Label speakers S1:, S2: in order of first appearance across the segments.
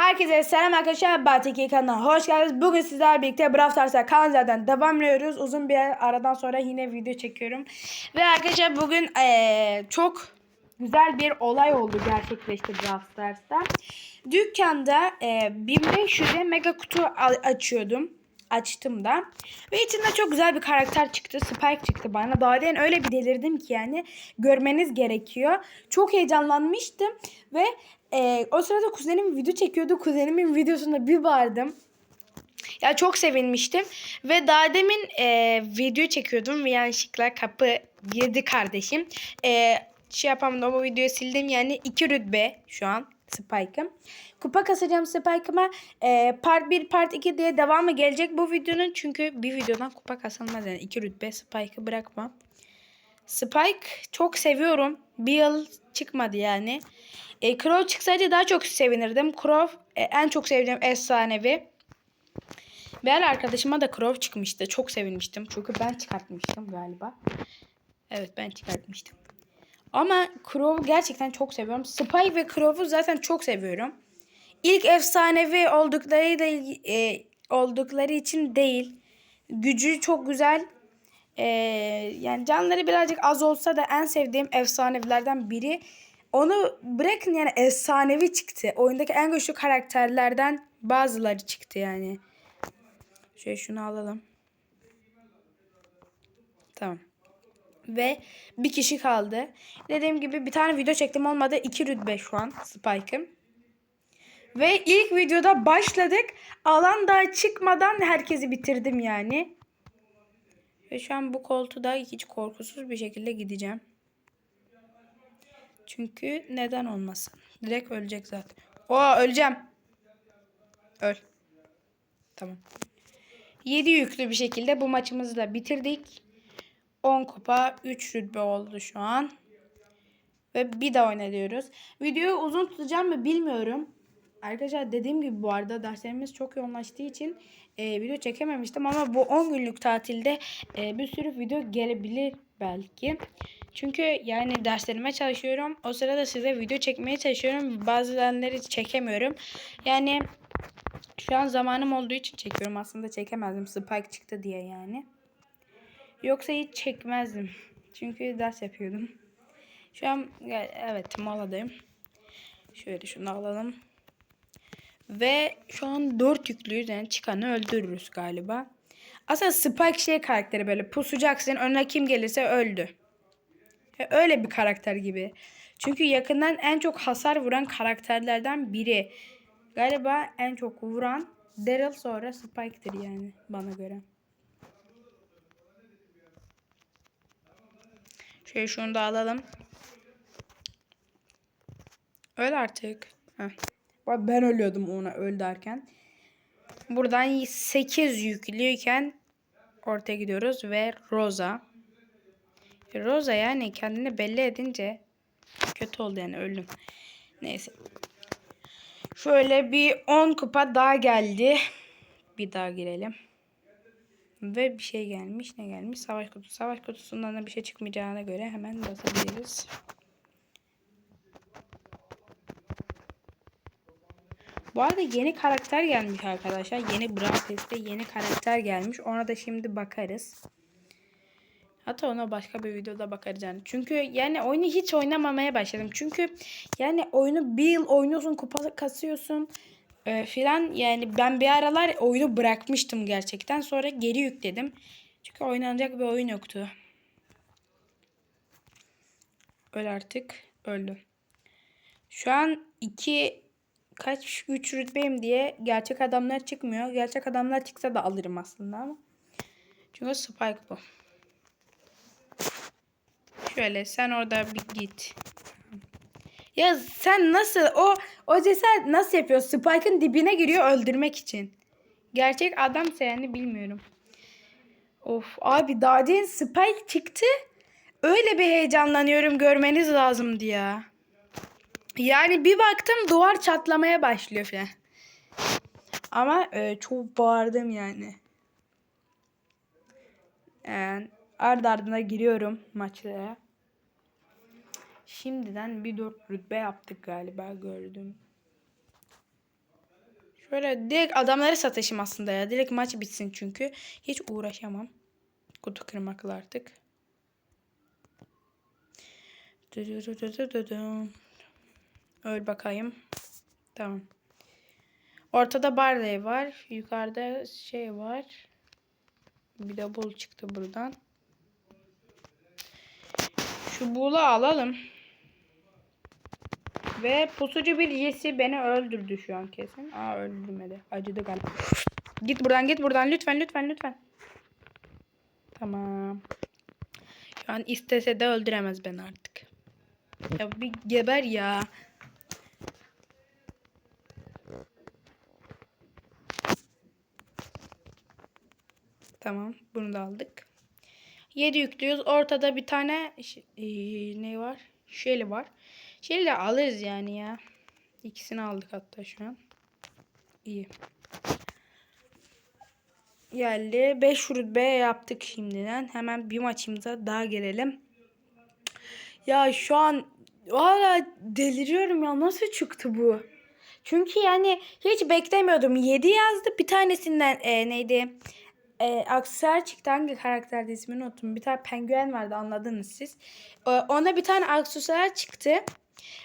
S1: Herkese selam arkadaşlar. Batiki kanalına hoş geldiniz. Bugün sizlerle birlikte Brawl Stars'a kanallardan devam ediyoruz. Uzun bir aradan sonra yine video çekiyorum. Ve arkadaşlar bugün eee, çok güzel bir olay oldu gerçekleşti Brawl Stars'ta. Dükkanda eee 1500'e mega kutu açıyordum. Açtım da. Ve içinde çok güzel bir karakter çıktı. Spike çıktı bana. Daha demin öyle bir delirdim ki yani. Görmeniz gerekiyor. Çok heyecanlanmıştım. Ve e, o sırada kuzenim video çekiyordu. Kuzenimin videosunda bir bağırdım. Ya çok sevinmiştim. Ve daha demin e, video çekiyordum. Ve yanlışlıkla kapı girdi kardeşim. E, şey yapamadım o videoyu sildim. Yani iki rütbe şu an Spike'ım. Kupa kasacağım Spike'ıma. E, part 1, part 2 diye devamı gelecek bu videonun. Çünkü bir videodan kupa kasılmaz yani. iki rütbe Spike'ı bırakmam. Spike çok seviyorum. Bir yıl çıkmadı yani. E, Crow çıksaydı daha çok sevinirdim. Crow e, en çok sevdiğim efsanevi. Ara arkadaşıma da Crow çıkmıştı. Çok sevinmiştim. Çünkü ben çıkartmıştım galiba. Evet ben çıkartmıştım. Ama Crow'u gerçekten çok seviyorum. Spike ve Crow'u zaten çok seviyorum. İlk efsanevi oldukları da e, oldukları için değil. Gücü çok güzel. Ee, yani canları birazcık az olsa da en sevdiğim efsanevilerden biri. Onu bırakın yani efsanevi çıktı. Oyundaki en güçlü karakterlerden bazıları çıktı yani. Şöyle şunu alalım. Tamam. Ve bir kişi kaldı. Dediğim gibi bir tane video çektim olmadı. iki rütbe şu an Spike'ım. Ve ilk videoda başladık. Alan daha çıkmadan herkesi bitirdim yani. Ve şu an bu koltuğa hiç korkusuz bir şekilde gideceğim. Çünkü neden olmasın? Direkt ölecek zaten. Oo öleceğim. Öl. Tamam. 7 yüklü bir şekilde bu maçımızı da bitirdik. 10 kupa 3 rütbe oldu şu an. Ve bir daha oynanıyoruz. Videoyu uzun tutacağım mı bilmiyorum. Arkadaşlar dediğim gibi bu arada derslerimiz çok yoğunlaştığı için e, video çekememiştim ama bu 10 günlük tatilde e, bir sürü video gelebilir belki. Çünkü yani derslerime çalışıyorum. O sırada size video çekmeye çalışıyorum. Bazılarını çekemiyorum. Yani şu an zamanım olduğu için çekiyorum. Aslında çekemezdim. Spike çıktı diye yani. Yoksa hiç çekmezdim. Çünkü ders yapıyordum. Şu an evet moladayım. Şöyle şunu alalım. Ve şu an 4 yüklüyüz. Yani çıkanı öldürürüz galiba. Aslında Spike şey karakteri böyle pusacaksın. Önüne kim gelirse öldü. Öyle bir karakter gibi. Çünkü yakından en çok hasar vuran karakterlerden biri. Galiba en çok vuran Daryl sonra Spike'tir yani bana göre. Şöyle şunu da alalım. Öl artık. Heh. Ben ölüyordum ona öl derken. Buradan 8 yüklüyken ortaya gidiyoruz ve Rosa. Rosa yani kendini belli edince kötü oldu yani öldüm. Neyse. Şöyle bir 10 kupa daha geldi. Bir daha girelim. Ve bir şey gelmiş. Ne gelmiş? Savaş kutusu. Savaş kutusundan da bir şey çıkmayacağına göre hemen basabiliriz. Bu arada yeni karakter gelmiş arkadaşlar. Yeni Brawl Pass'te yeni karakter gelmiş. Ona da şimdi bakarız. Hatta ona başka bir videoda bakarız yani. Çünkü yani oyunu hiç oynamamaya başladım. Çünkü yani oyunu bir yıl oynuyorsun, kupa kasıyorsun e, filan. Yani ben bir aralar oyunu bırakmıştım gerçekten. Sonra geri yükledim. Çünkü oynanacak bir oyun yoktu. Öl artık. Öldüm. Şu an iki kaç güç rütbeyim diye gerçek adamlar çıkmıyor. Gerçek adamlar çıksa da alırım aslında ama. Çünkü Spike bu. Şöyle sen orada bir git. Ya sen nasıl o o cesaret nasıl yapıyor? Spike'ın dibine giriyor öldürmek için. Gerçek adamsa yani bilmiyorum. Of abi daha demin Spike çıktı. Öyle bir heyecanlanıyorum görmeniz lazımdı ya. Yani bir baktım duvar çatlamaya başlıyor falan. Ama e, çok bağırdım yani. Yani ard ardına giriyorum maçlara. Şimdiden bir dört rütbe yaptık galiba gördüm. Şöyle direkt adamları satışım aslında ya. Direkt maç bitsin çünkü. Hiç uğraşamam. Kutu kırmakla artık. Öl bakayım. Tamam. Ortada Barley var. Yukarıda şey var. Bir de bul çıktı buradan. Şu bulu alalım. Ve pusucu bir Jesse beni öldürdü şu an kesin. Aa öldürmedi. Acıdı galiba. Git buradan git buradan lütfen lütfen lütfen. Tamam. Şu an istese de öldüremez beni artık. Ya bir geber ya. Tamam bunu da aldık. 7 yüklüyoruz. Ortada bir tane ş- ee, ne var? Shelly var. Shelly alırız yani ya. İkisini aldık hatta şu an. İyi. Geldi. 5 rütbe yaptık şimdiden. Hemen bir maçımıza daha gelelim. Ya şu an valla deliriyorum ya. Nasıl çıktı bu? Çünkü yani hiç beklemiyordum. 7 yazdı. Bir tanesinden e, neydi? E, aksesuar çıktı. Hangi karakterde ismini unuttum. Bir tane penguen vardı anladınız siz. E, ona bir tane aksesuar çıktı.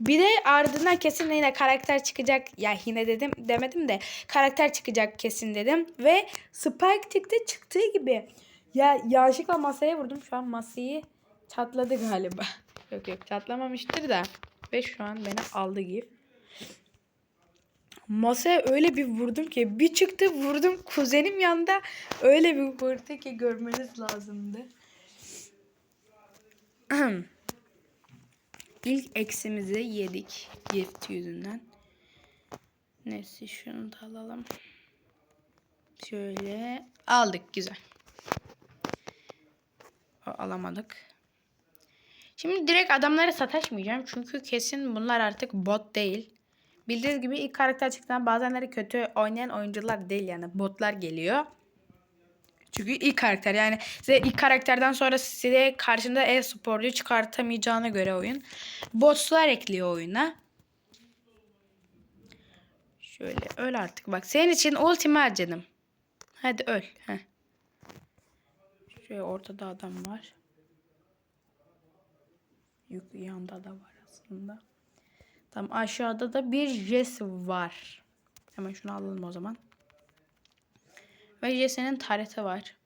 S1: Bir de ardından kesin yine karakter çıkacak. Ya yine dedim demedim de karakter çıkacak kesin dedim. Ve Spike çıktı çıktığı gibi. Ya yanlışlıkla masaya vurdum. Şu an masayı çatladı galiba. yok yok çatlamamıştır da. Ve şu an beni aldı gibi. Masaya öyle bir vurdum ki bir çıktı vurdum kuzenim yanında öyle bir vurdu ki görmeniz lazımdı. İlk eksimizi yedik gift yüzünden. Neyse şunu da alalım. Şöyle aldık güzel. O, alamadık. Şimdi direkt adamlara sataşmayacağım. Çünkü kesin bunlar artık bot değil. Bildiğiniz gibi ilk karakter çıktığında bazenleri kötü oynayan oyuncular değil yani botlar geliyor. Çünkü ilk karakter yani size ilk karakterden sonra size karşında e-sporcu çıkartamayacağına göre oyun. Botlar ekliyor oyuna. Şöyle öl artık bak senin için ultimi harcadım. Hadi öl. Heh. Şöyle ortada adam var. Yuk yanda da var aslında. Tamam aşağıda da bir Jess var. Hemen şunu alalım o zaman. Ve Jesse'nin tareti var.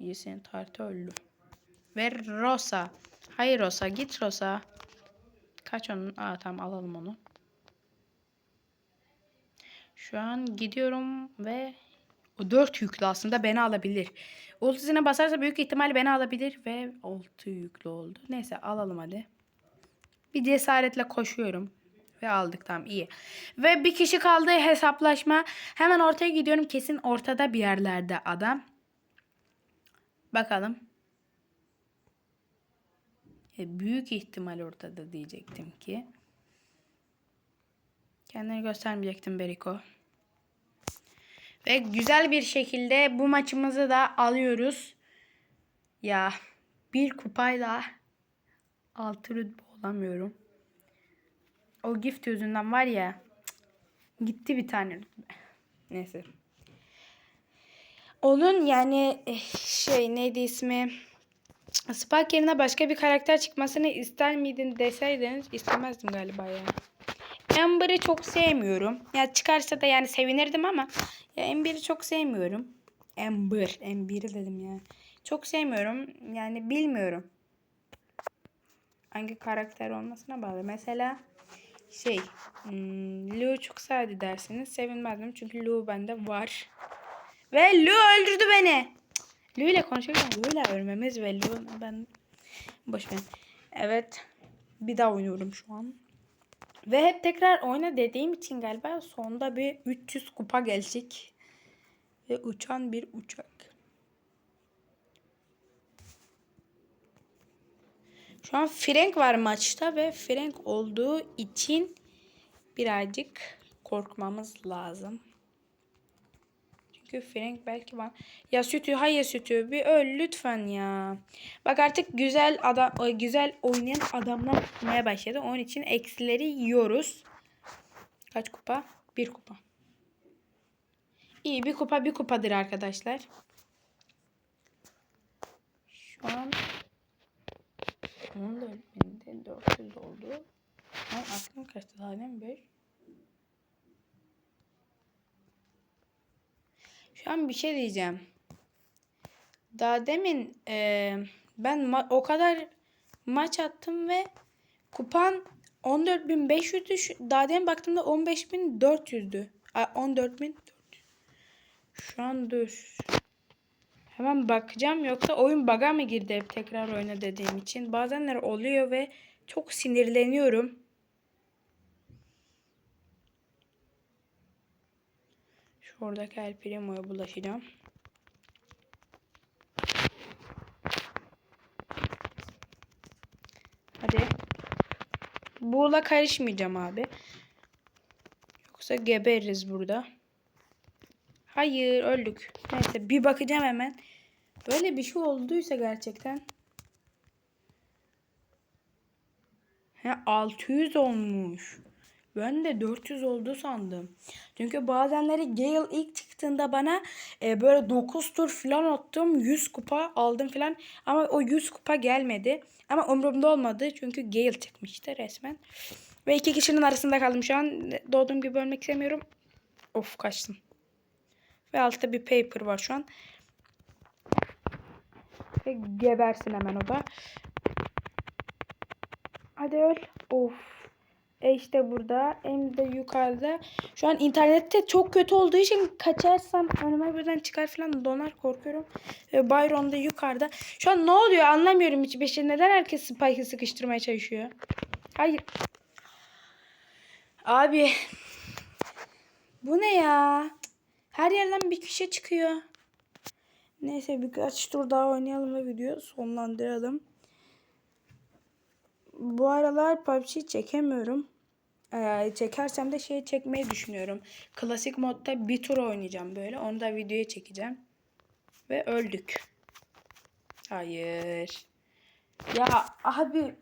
S1: Jesse'nin tareti öldü. Ve Rosa. Hayır Rosa git Rosa. Kaç onun? Aa tamam alalım onu. Şu an gidiyorum ve o 4 yüklü aslında beni alabilir. Ultisine basarsa büyük ihtimal beni alabilir ve 6 yüklü oldu. Neyse alalım hadi. Bir cesaretle koşuyorum. Ve aldık tamam iyi. Ve bir kişi kaldı hesaplaşma. Hemen ortaya gidiyorum. Kesin ortada bir yerlerde adam. Bakalım. E, büyük ihtimal ortada diyecektim ki. Kendini göstermeyecektim Beriko. Ve güzel bir şekilde bu maçımızı da alıyoruz. Ya bir kupayla altı rütbe olamıyorum. O gift yüzünden var ya cık, gitti bir tane. Neyse. Onun yani eh, şey neydi ismi? Spark yerine başka bir karakter çıkmasını ister miydin deseydiniz istemezdim galiba ya. Amber'ı çok sevmiyorum. Ya çıkarsa da yani sevinirdim ama ya Amber'ı çok sevmiyorum. Amber, Amber'ı dedim ya. Çok sevmiyorum. Yani bilmiyorum. Hangi karakter olmasına bağlı. Mesela şey hmm, Lu çok sevdi derseniz sevinmezdim. Çünkü Lu bende var. Ve Lu öldürdü beni. Lu ile konuşurken Lu ile ölmemiz ve Lu ben boş ver. Evet. Bir daha oynuyorum şu an. Ve hep tekrar oyna dediğim için galiba sonda bir 300 kupa gelecek. Ve uçan bir uçak. Şu an Frank var maçta ve Frank olduğu için birazcık korkmamız lazım. Çünkü Frank belki var. Ya sütü hayır sütü bir öl lütfen ya. Bak artık güzel adam güzel oynayan adamlar çıkmaya başladı. Onun için eksileri yiyoruz. Kaç kupa? Bir kupa. İyi bir kupa bir kupadır arkadaşlar. Şu an 14.400 oldu. Ay aklım kaçtı zaten 5. Şu an bir şey diyeceğim. Daha demin e, ben o kadar maç attım ve kupan 14.500'dü. Şu- Daha demin baktığımda 15.400'dü. Ay 14.400. Şu an dur. Hemen bakacağım yoksa oyun bug'a mı girdi hep tekrar oyna dediğim için. Bazenler oluyor ve çok sinirleniyorum. Şuradaki El Primo'ya bulaşacağım. Hadi. Buğla karışmayacağım abi. Yoksa geberiz burada. Hayır öldük. Neyse bir bakacağım hemen. Böyle bir şey olduysa gerçekten. He 600 olmuş. Ben de 400 oldu sandım. Çünkü bazenleri Gale ilk çıktığında bana e, böyle 9 tur falan attım. 100 kupa aldım falan. Ama o 100 kupa gelmedi. Ama umurumda olmadı. Çünkü Gale çıkmıştı resmen. Ve iki kişinin arasında kaldım şu an. Doğduğum gibi ölmek istemiyorum. Of kaçtım. Ve altta bir paper var şu an. Ve gebersin hemen o da. Hadi öl. Of. E işte burada. Hem de yukarıda. Şu an internette çok kötü olduğu için kaçarsam önüme birden çıkar falan donar korkuyorum. E, Byron da yukarıda. Şu an ne oluyor anlamıyorum hiçbir şey. Neden herkes Spike'ı sıkıştırmaya çalışıyor? Hayır. Abi. Bu ne ya? Her yerden bir kişi çıkıyor. Neyse birkaç tur daha oynayalım ve video sonlandıralım. Bu aralar PUBG çekemiyorum. Ee, çekersem de şey çekmeyi düşünüyorum. Klasik modda bir tur oynayacağım böyle. Onu da videoya çekeceğim. Ve öldük. Hayır. Ya abi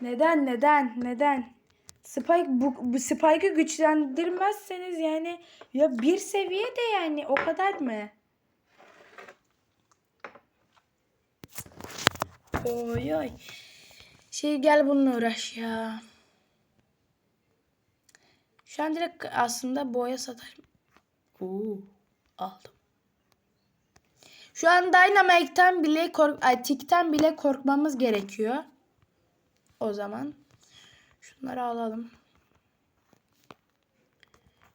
S1: neden neden neden? Spike bu, bu Spike'ı güçlendirmezseniz yani ya bir seviye de yani o kadar mı? Oy oy. Şey gel bununla uğraş ya. Şu an direkt aslında boya satarım. Oo, aldım. Şu an Dynamite'den bile kork ay, Tick'ten bile korkmamız gerekiyor. O zaman şunları alalım.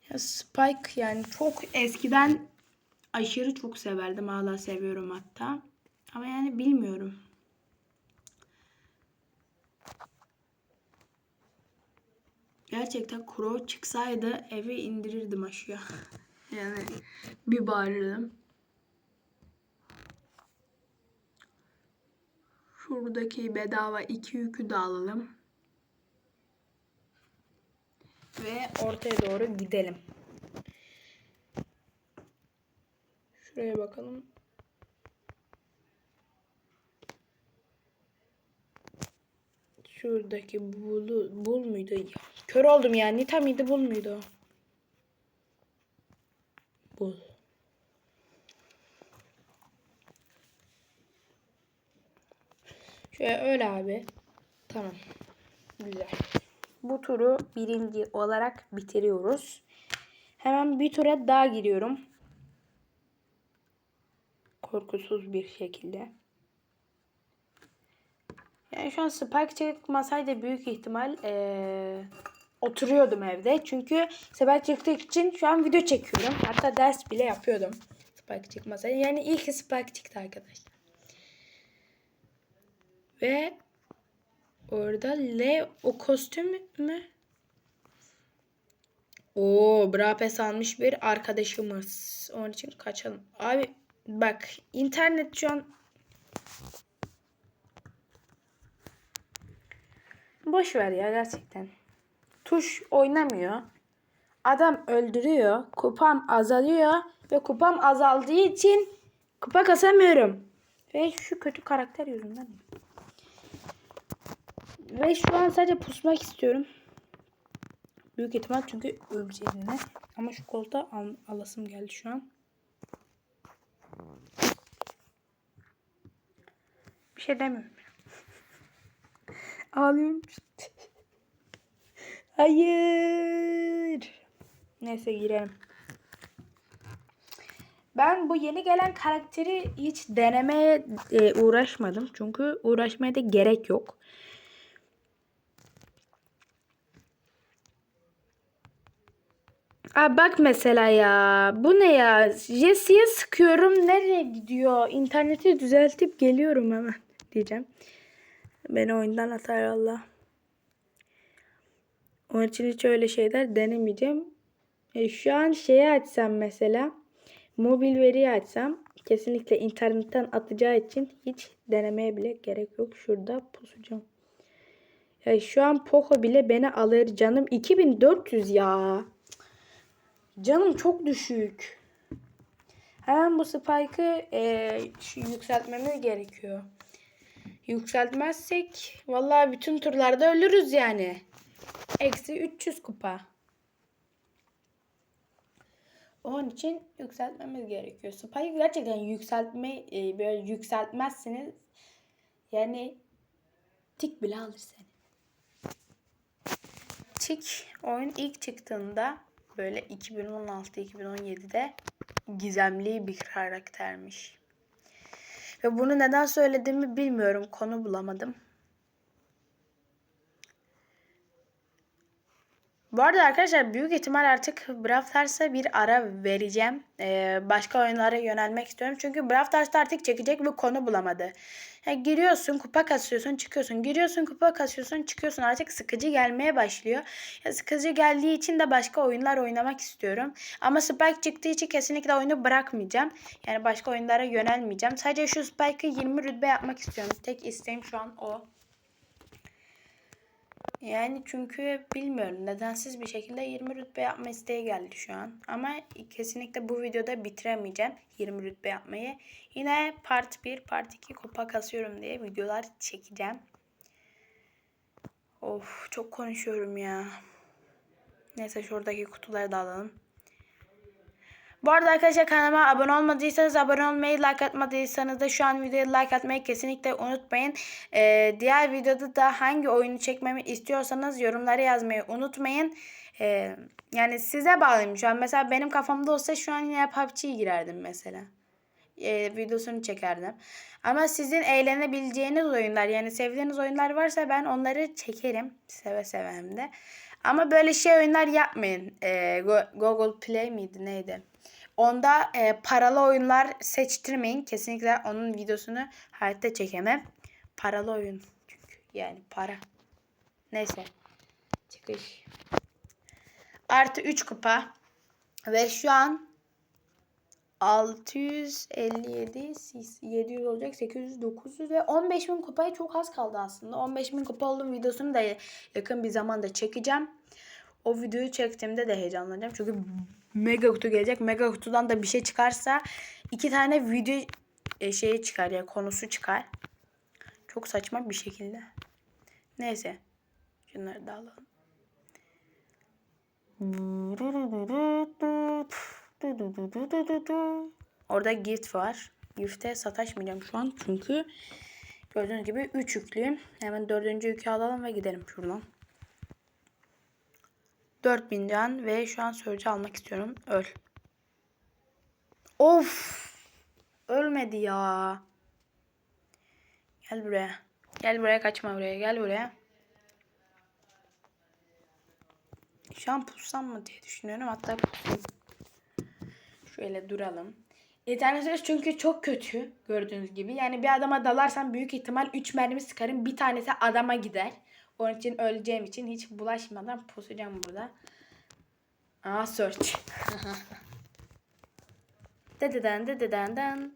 S1: Ya Spike yani çok eskiden aşırı çok severdim. Hala seviyorum hatta. Ama yani bilmiyorum. Gerçekten Crow çıksaydı eve indirirdim aşağı. yani bir bağırırdım. Şuradaki bedava iki yükü de alalım. Ve ortaya doğru gidelim. Şuraya bakalım. Şuradaki bulu, bul muydu? Kör oldum ya. Nita mıydı bul muydu? Bul. Şöyle öyle abi. Tamam. Güzel. Bu turu birinci olarak bitiriyoruz. Hemen bir tura daha giriyorum. Korkusuz bir şekilde. Yani şu an Spike çıkmasaydı büyük ihtimal ee, oturuyordum evde. Çünkü Spike çıktığı için şu an video çekiyorum. Hatta ders bile yapıyordum. Spike çıkmasaydı. Yani ilk Spike çıktı arkadaşlar. Ve orada L o kostüm mü? Oo, Brapes almış bir arkadaşımız. Onun için kaçalım. Abi bak internet şu an Boş ver ya gerçekten. Tuş oynamıyor. Adam öldürüyor. Kupam azalıyor. Ve kupam azaldığı için kupa kasamıyorum. Ve şu kötü karakter yüzünden. Ve şu an sadece pusmak istiyorum. Büyük ihtimal çünkü öleceğiz yine. Ama şu koltuğa al alasım geldi şu an. Bir şey demiyorum. Ağlıyorum. Hayır. Neyse girelim. Ben bu yeni gelen karakteri hiç denemeye e, uğraşmadım. Çünkü uğraşmaya da gerek yok. Aa bak mesela ya. Bu ne ya? Jesse'ye sıkıyorum. Nereye gidiyor? İnterneti düzeltip geliyorum hemen diyeceğim. Beni oyundan atar Allah. Onun için hiç öyle şeyler denemeyeceğim. E, şu an şeyi açsam mesela. Mobil veriyi açsam kesinlikle internetten atacağı için hiç denemeye bile gerek yok. Şurada pusacağım. Ya şu an Poco bile beni alır canım. 2400 ya. Canım çok düşük. Hemen bu spike'ı e, yükseltmemiz gerekiyor. Yükseltmezsek vallahi bütün turlarda ölürüz yani. Eksi 300 kupa. Onun için yükseltmemiz gerekiyor. Spike'ı gerçekten yükseltme e, böyle yükseltmezseniz yani tik bile alır seni. Tik oyun ilk çıktığında böyle 2016-2017'de gizemli bir karaktermiş. Ve bunu neden söylediğimi bilmiyorum. Konu bulamadım. Bu arada arkadaşlar büyük ihtimal artık Brawl Stars'a bir ara vereceğim. Ee, başka oyunlara yönelmek istiyorum. Çünkü Brawl Stars'ta artık çekecek bir konu bulamadı. Ya giriyorsun kupa kasıyorsun çıkıyorsun. Giriyorsun kupa kasıyorsun çıkıyorsun. Artık sıkıcı gelmeye başlıyor. Ya sıkıcı geldiği için de başka oyunlar oynamak istiyorum. Ama Spike çıktığı için kesinlikle oyunu bırakmayacağım. Yani başka oyunlara yönelmeyeceğim. Sadece şu Spike'ı 20 rütbe yapmak istiyorum. Tek isteğim şu an o. Yani çünkü bilmiyorum nedensiz bir şekilde 20 rütbe yapma isteği geldi şu an. Ama kesinlikle bu videoda bitiremeyeceğim 20 rütbe yapmayı. Yine part 1, part 2 kupa kasıyorum diye videolar çekeceğim. Of çok konuşuyorum ya. Neyse şuradaki kutuları da alalım. Bu arada arkadaşlar kanalıma abone olmadıysanız abone olmayı, like atmadıysanız da şu an videoya like atmayı kesinlikle unutmayın. Ee, diğer videoda da hangi oyunu çekmemi istiyorsanız yorumlara yazmayı unutmayın. Ee, yani size bağlıyım şu an. Mesela benim kafamda olsa şu an yine PUBG'ye girerdim mesela. Ee, videosunu çekerdim. Ama sizin eğlenebileceğiniz oyunlar yani sevdiğiniz oyunlar varsa ben onları çekerim. Seve seve hem de. Ama böyle şey oyunlar yapmayın. Ee, Google Play miydi neydi? Onda e, paralı oyunlar seçtirmeyin. Kesinlikle onun videosunu hayatta çekemem. Paralı oyun çünkü yani para. Neyse. Çıkış. Artı 3 kupa. Ve şu an 657 700 olacak 800 900 ve 15 bin kupaya çok az kaldı aslında 15 bin kupa olduğum videosunu da yakın bir zamanda çekeceğim o videoyu çektiğimde de heyecanlanacağım çünkü mega kutu gelecek mega kutudan da bir şey çıkarsa iki tane video e, şeyi çıkar ya konusu çıkar çok saçma bir şekilde neyse şunları da alalım Orada gift var. Gift'e sataşmayacağım şu an çünkü gördüğünüz gibi 3 yüklüyüm. Hemen dördüncü yükü alalım ve gidelim şuradan. 4000 can ve şu an sörcü almak istiyorum. Öl. Of. Ölmedi ya. Gel buraya. Gel buraya kaçma buraya. Gel buraya. Şu an pussam mı diye düşünüyorum. Hatta. Şöyle duralım. İnternet çünkü çok kötü gördüğünüz gibi. Yani bir adama dalarsan büyük ihtimal 3 mermi sıkarım. Bir tanesi adama gider. Onun için öleceğim için hiç bulaşmadan pusacağım burada. Aa search. dededen dededen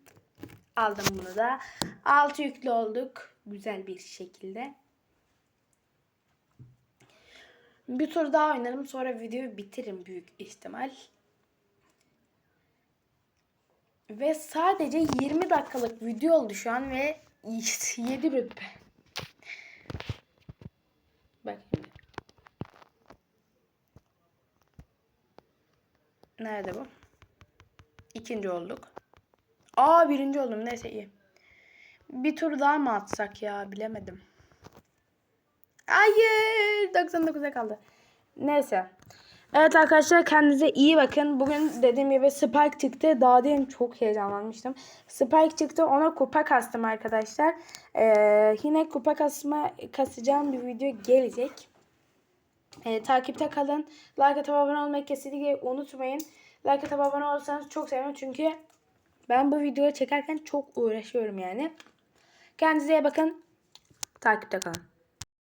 S1: aldım bunu da. 6 yüklü olduk. Güzel bir şekilde. Bir tur daha oynarım sonra videoyu bitiririm büyük ihtimal. Ve sadece 20 dakikalık video oldu şu an ve 7 rütbe. Bak şimdi. Nerede bu? İkinci olduk. Aa birinci oldum. Neyse iyi. Bir tur daha mı atsak ya? Bilemedim. Hayır. 99'a kaldı. Neyse. Evet arkadaşlar kendinize iyi bakın. Bugün dediğim gibi Spike çıktı. Daha demin çok heyecanlanmıştım. Spike çıktı. Ona kupa kastım arkadaşlar. Ee, yine kupa kasma kasacağım bir video gelecek. Ee, takipte kalın. Like atıp abone olmayı kesinlikle unutmayın. Like atıp abone olursanız çok sevinirim. Çünkü ben bu videoyu çekerken çok uğraşıyorum yani. Kendinize iyi bakın. Takipte kalın.